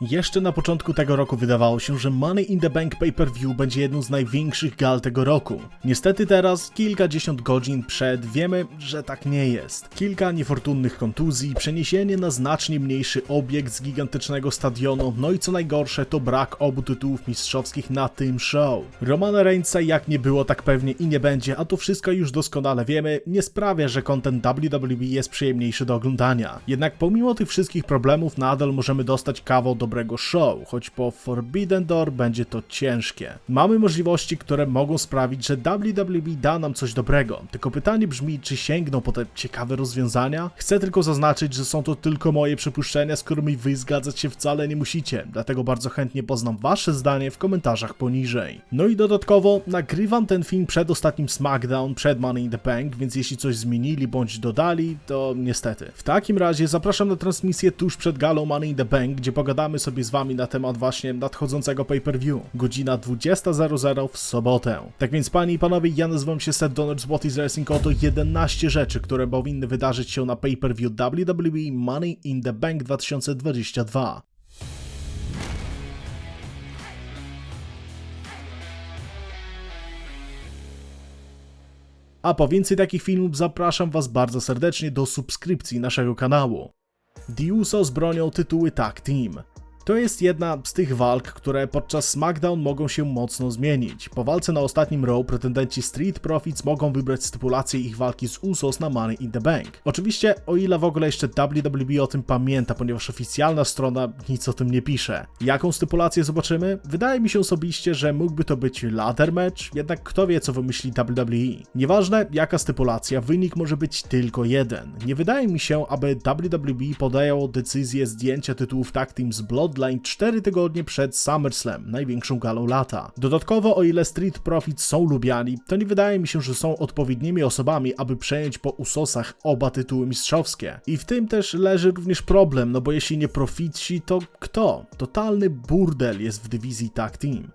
Jeszcze na początku tego roku wydawało się, że Money in the Bank Pay-Per-View będzie jedną z największych gal tego roku. Niestety teraz, kilkadziesiąt godzin przed, wiemy, że tak nie jest. Kilka niefortunnych kontuzji, przeniesienie na znacznie mniejszy obiekt z gigantycznego stadionu, no i co najgorsze to brak obu tytułów mistrzowskich na tym show. Romana Reignsa jak nie było, tak pewnie i nie będzie, a to wszystko już doskonale wiemy, nie sprawia, że content WWE jest przyjemniejszy do oglądania. Jednak pomimo tych wszystkich problemów nadal możemy dostać kawał dobrego show, choć po Forbidden Door będzie to ciężkie. Mamy możliwości, które mogą sprawić, że WWE da nam coś dobrego, tylko pytanie brzmi, czy sięgną po te ciekawe rozwiązania? Chcę tylko zaznaczyć, że są to tylko moje przypuszczenia, z którymi wy zgadzać się wcale nie musicie, dlatego bardzo chętnie poznam wasze zdanie w komentarzach poniżej. No i dodatkowo nagrywam ten film przed ostatnim SmackDown, przed Money in the Bank, więc jeśli coś zmienili bądź dodali, to niestety. W takim razie zapraszam na transmisję tuż przed galą Money in the Bank, gdzie pogadamy sobie z wami na temat właśnie nadchodzącego pay-per-view. Godzina 20.00 w sobotę. Tak więc panie i panowie, ja nazywam się Seth Donald z is Wrestling, oto 11 rzeczy, które powinny wydarzyć się na pay-per-view WWE Money in the Bank 2022. A po więcej takich filmów zapraszam Was bardzo serdecznie do subskrypcji naszego kanału. The Usos bronią tytuły Tag Team. To jest jedna z tych walk, które podczas SmackDown mogą się mocno zmienić. Po walce na ostatnim Raw pretendenci Street Profits mogą wybrać stypulację ich walki z Usos na Money in the Bank. Oczywiście, o ile w ogóle jeszcze WWE o tym pamięta, ponieważ oficjalna strona nic o tym nie pisze. Jaką stypulację zobaczymy? Wydaje mi się osobiście, że mógłby to być ladder match, jednak kto wie co wymyśli WWE. Nieważne jaka stypulacja, wynik może być tylko jeden. Nie wydaje mi się, aby WWE podjęło decyzję zdjęcia tytułów Tag Team z Bloodline 4 tygodnie przed SummerSlam, największą galą lata. Dodatkowo, o ile Street Profits są lubiani, to nie wydaje mi się, że są odpowiednimi osobami, aby przejąć po Usosach oba tytuły mistrzowskie. I w tym też leży również problem, no bo jeśli nie Profitsi, to kto? Totalny burdel jest w dywizji Tag Team.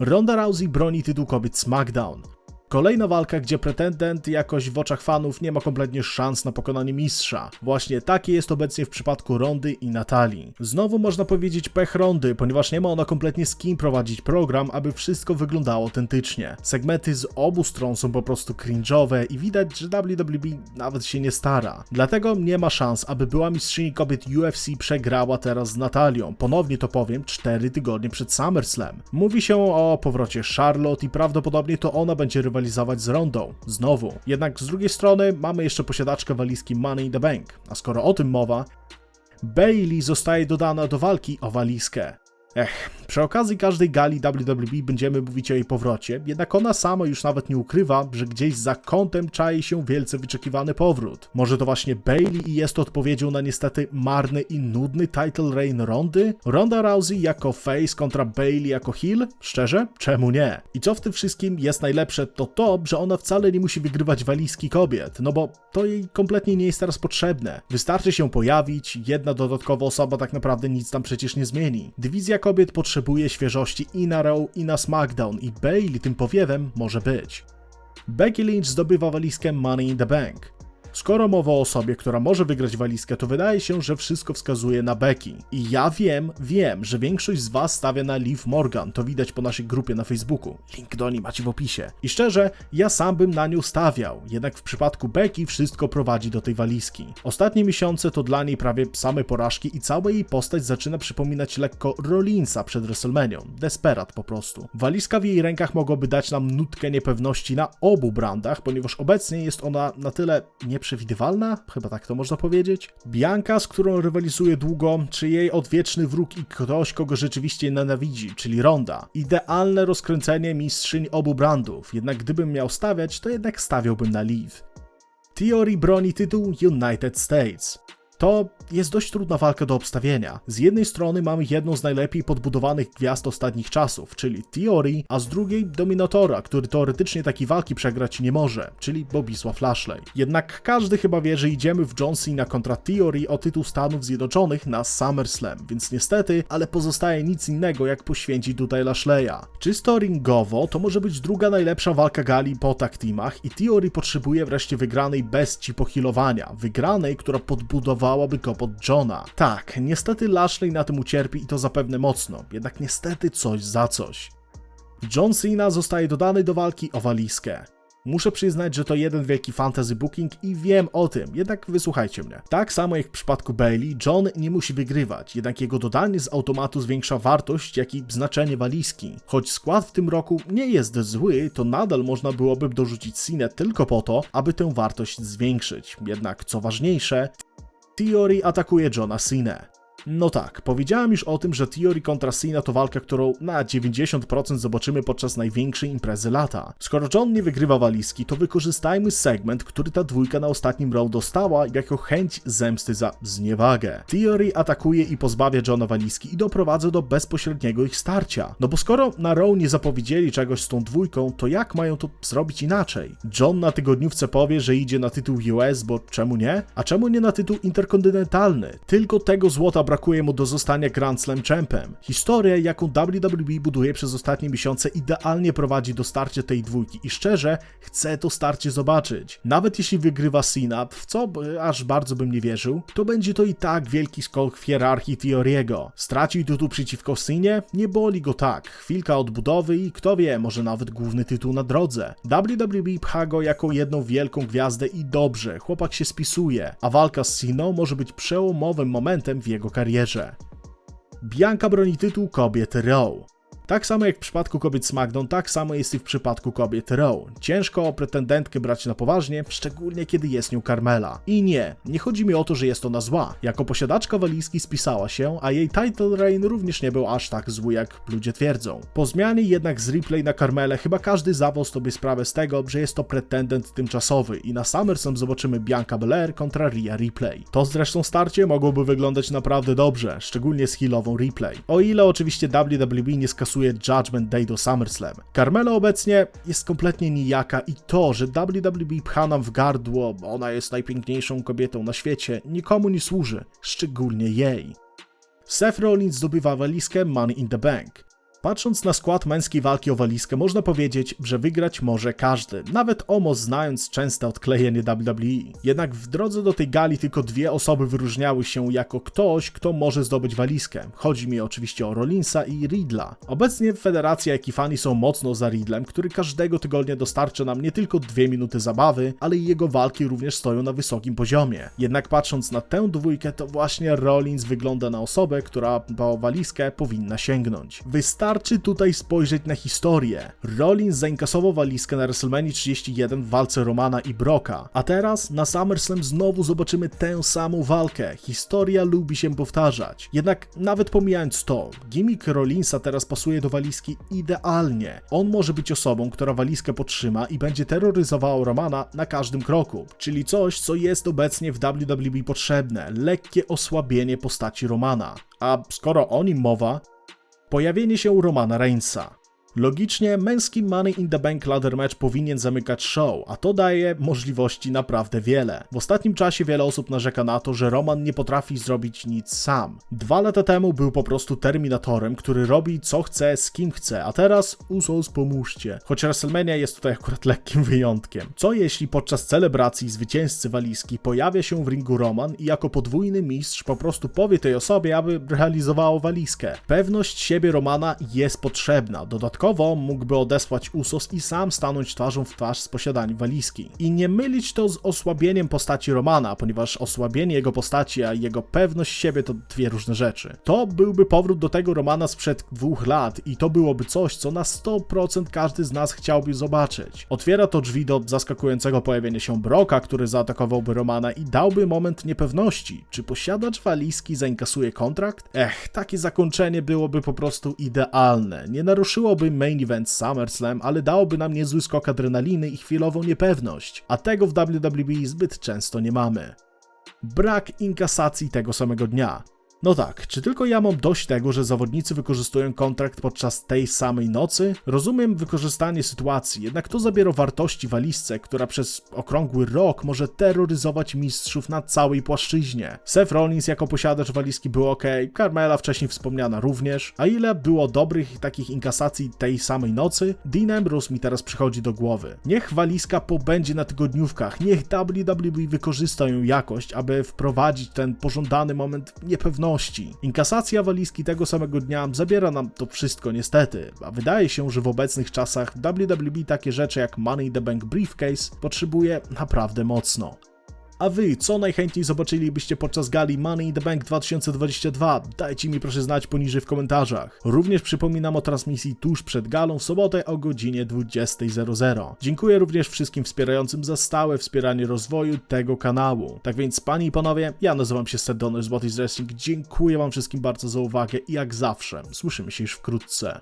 Ronda Rousey broni tytuł kobiet SmackDown. Kolejna walka, gdzie pretendent jakoś w oczach fanów nie ma kompletnie szans na pokonanie mistrza. Właśnie takie jest obecnie w przypadku Rondy i Natalii. Znowu można powiedzieć pech Rondy, ponieważ nie ma ona kompletnie z kim prowadzić program, aby wszystko wyglądało autentycznie. Segmenty z obu stron są po prostu cringe'owe i widać, że WWE nawet się nie stara. Dlatego nie ma szans, aby była mistrzyni kobiet UFC przegrała teraz z Natalią. Ponownie to powiem, 4 tygodnie przed SummerSlam. Mówi się o powrocie Charlotte i prawdopodobnie to ona będzie rywalizować z Rondą. Znowu. Jednak z drugiej strony mamy jeszcze posiadaczkę walizki Money in the Bank. A skoro o tym mowa, Bailey zostaje dodana do walki o walizkę. Ech, przy okazji każdej gali WWE będziemy mówić o jej powrocie, jednak ona sama już nawet nie ukrywa, że gdzieś za kątem czai się wielce wyczekiwany powrót. Może to właśnie Bailey i jest odpowiedzią na niestety marny i nudny title reign Rondy? Ronda Rousey jako face kontra Bailey jako heel? Szczerze? Czemu nie? I co w tym wszystkim jest najlepsze, to to, że ona wcale nie musi wygrywać walizki kobiet, no bo to jej kompletnie nie jest teraz potrzebne. Wystarczy się pojawić, jedna dodatkowa osoba tak naprawdę nic tam przecież nie zmieni. Dywizja kobiet potrzebuje świeżości i na Raw, i na SmackDown i Bailey tym powiewem może być. Becky Lynch zdobywa walizkę Money in the Bank. Skoro mowa o osobie, która może wygrać walizkę, to wydaje się, że wszystko wskazuje na Becky. I ja wiem, wiem, że większość z Was stawia na Liv Morgan, to widać po naszej grupie na Facebooku. Link do niej macie w opisie. I szczerze, ja sam bym na nią stawiał, jednak w przypadku Becky wszystko prowadzi do tej walizki. Ostatnie miesiące to dla niej prawie same porażki i cała jej postać zaczyna przypominać lekko Rollinsa przed WrestleManią. Desperat po prostu. Walizka w jej rękach mogłaby dać nam nutkę niepewności na obu brandach, ponieważ obecnie jest ona na tyle nie nieprzewidywalna, chyba tak to można powiedzieć. Bianka, z którą rywalizuje długo, czy jej odwieczny wróg i ktoś, kogo rzeczywiście nienawidzi, czyli Ronda. Idealne rozkręcenie mistrzyń obu brandów, jednak gdybym miał stawiać, to jednak stawiałbym na Liv. Theory broni tytuł United States. To jest dość trudna walka do obstawienia. Z jednej strony mamy jedną z najlepiej podbudowanych gwiazd ostatnich czasów, czyli Theory, a z drugiej Dominatora, który teoretycznie takiej walki przegrać nie może, czyli Bobisław Lashley. Jednak każdy chyba wie, że idziemy w John Cena kontra Theory o tytuł Stanów Zjednoczonych na SummerSlam, więc niestety, ale pozostaje nic innego jak poświęcić tutaj Lashleya. Czysto ringowo to może być druga najlepsza walka gali po tag teamach i Theory potrzebuje wreszcie wygranej bez ci pochilowania, wygranej, która podbudowała schowałaby go pod Johna. Tak, niestety Lashley na tym ucierpi i to zapewne mocno, jednak niestety coś za coś. John Cena zostaje dodany do walki o walizkę. Muszę przyznać, że to jeden wielki fantasy booking i wiem o tym, jednak wysłuchajcie mnie. Tak samo jak w przypadku Bailey, John nie musi wygrywać, jednak jego dodanie z automatu zwiększa wartość, jak i znaczenie walizki. Choć skład w tym roku nie jest zły, to nadal można byłoby dorzucić Cena tylko po to, aby tę wartość zwiększyć. Jednak co ważniejsze, Theory atakuje Johna Cena. No tak, powiedziałem już o tym, że Theory kontra Cena to walka, którą na 90% zobaczymy podczas największej imprezy lata. Skoro John nie wygrywa walizki, to wykorzystajmy segment, który ta dwójka na ostatnim row dostała jako chęć zemsty za zniewagę. Theory atakuje i pozbawia Johna walizki i doprowadza do bezpośredniego ich starcia. No bo skoro na row nie zapowiedzieli czegoś z tą dwójką, to jak mają to zrobić inaczej? John na tygodniówce powie, że idzie na tytuł US, bo czemu nie? A czemu nie na tytuł interkontynentalny? Tylko tego złota brakuje mu do zostania Grand Slam Champem. Historia, jaką WWE buduje przez ostatnie miesiące, idealnie prowadzi do starcia tej dwójki i szczerze, chcę to starcie zobaczyć. Nawet jeśli wygrywa Cena, w co aż bardzo bym nie wierzył, to będzie to i tak wielki skok w hierarchii Theoriego. Stracił tytuł przeciwko Cenie? Nie boli go tak. Chwilka odbudowy i kto wie, może nawet główny tytuł na drodze. WWE pcha go jako jedną wielką gwiazdę i dobrze, chłopak się spisuje, a walka z Ceną może być przełomowym momentem w jego karierze. Bianka broni tytuł kobiet Raw. Tak samo jak w przypadku kobiet SmackDown, tak samo jest i w przypadku kobiet Raw. Ciężko pretendentkę brać na poważnie, szczególnie kiedy jest nią Carmela. I nie, nie chodzi mi o to, że jest ona zła. Jako posiadaczka walizki spisała się, a jej title reign również nie był aż tak zły, jak ludzie twierdzą. Po zmianie jednak z replay na Carmelę chyba każdy zawał sobie sprawę z tego, że jest to pretendent tymczasowy i na SummerSlam zobaczymy Bianca Belair kontra Rhea Ripley. To zresztą starcie mogłoby wyglądać naprawdę dobrze, szczególnie z healową Ripley. O ile oczywiście WWE nie skasuje Judgment Day do SummerSlam. Carmela obecnie jest kompletnie nijaka i to, że WWE pcha nam w gardło, ona jest najpiękniejszą kobietą na świecie, nikomu nie służy, szczególnie jej. Seth Rollins zdobywa walizkę Money in the Bank. Patrząc na skład męskiej walki o walizkę, można powiedzieć, że wygrać może każdy, nawet Omos znając częste odklejenie WWE. Jednak w drodze do tej gali tylko dwie osoby wyróżniały się jako ktoś, kto może zdobyć walizkę. Chodzi mi oczywiście o Rollinsa i Riddla. Obecnie federacja jak i fani są mocno za Riddlem, który każdego tygodnia dostarcza nam nie tylko dwie minuty zabawy, ale i jego walki również stoją na wysokim poziomie. Jednak patrząc na tę dwójkę, to właśnie Rollins wygląda na osobę, która po walizkę powinna sięgnąć. Wystarczy tutaj spojrzeć na historię. Rollins zainkasował walizkę na WrestleMania 31 w walce Romana i Broka, a teraz na SummerSlam znowu zobaczymy tę samą walkę. Historia lubi się powtarzać. Jednak nawet pomijając to, gimmick Rollinsa teraz pasuje do walizki idealnie. On może być osobą, która walizkę podtrzyma i będzie terroryzowała Romana na każdym kroku, czyli coś, co jest obecnie w WWE potrzebne, lekkie osłabienie postaci Romana. A skoro o nim mowa, Pojawienie się Romana Reignsa. Logicznie męski Money in the Bank ladder match powinien zamykać show, a to daje możliwości naprawdę wiele. W ostatnim czasie wiele osób narzeka na to, że Roman nie potrafi zrobić nic sam. Dwa lata temu był po prostu Terminatorem, który robi co chce, z kim chce, a teraz Usos pomóżcie. Choć WrestleMania jest tutaj akurat lekkim wyjątkiem. Co jeśli podczas celebracji zwycięzcy walizki pojawia się w ringu Roman i jako podwójny mistrz po prostu powie tej osobie, aby realizowało walizkę. Pewność siebie Romana jest potrzebna, dodatkowo mógłby odesłać Usos i sam stanąć twarzą w twarz z posiadaniem walizki. I nie mylić to z osłabieniem postaci Romana, ponieważ osłabienie jego postaci, a jego pewność siebie to dwie różne rzeczy. To byłby powrót do tego Romana sprzed dwóch lat i to byłoby coś, co na 100% każdy z nas chciałby zobaczyć. Otwiera to drzwi do zaskakującego pojawienia się Broka, który zaatakowałby Romana i dałby moment niepewności. Czy posiadacz walizki zainkasuje kontrakt? Ech, takie zakończenie byłoby po prostu idealne. Nie naruszyłoby main event SummerSlam, ale dałoby nam niezły skok adrenaliny i chwilową niepewność, a tego w WWE zbyt często nie mamy. Brak inkasacji tego samego dnia. No tak, czy tylko ja mam dość tego, że zawodnicy wykorzystują kontrakt podczas tej samej nocy? Rozumiem wykorzystanie sytuacji, jednak to zabiera wartości walizce, która przez okrągły rok może terroryzować mistrzów na całej płaszczyźnie. Seth Rollins jako posiadacz walizki był ok, Carmela wcześniej wspomniana również, a ile było dobrych takich inkasacji tej samej nocy, Dean Ambrose mi teraz przychodzi do głowy. Niech walizka pobędzie na tygodniówkach, niech WWE wykorzysta ją jakość, aby wprowadzić ten pożądany moment niepewności. Inkasacja walizki tego samego dnia zabiera nam to wszystko niestety, a wydaje się, że w obecnych czasach WWE takie rzeczy jak Money the Bank Briefcase potrzebuje naprawdę mocno. A wy, co najchętniej zobaczylibyście podczas gali Money in the Bank 2022? Dajcie mi proszę znać poniżej w komentarzach. Również przypominam o transmisji tuż przed galą w sobotę o godzinie 20.00. Dziękuję również wszystkim wspierającym za stałe wspieranie rozwoju tego kanału. Tak więc, panie i panowie, ja nazywam się Sedony z is Wrestling. Dziękuję wam wszystkim bardzo za uwagę i jak zawsze, słyszymy się już wkrótce.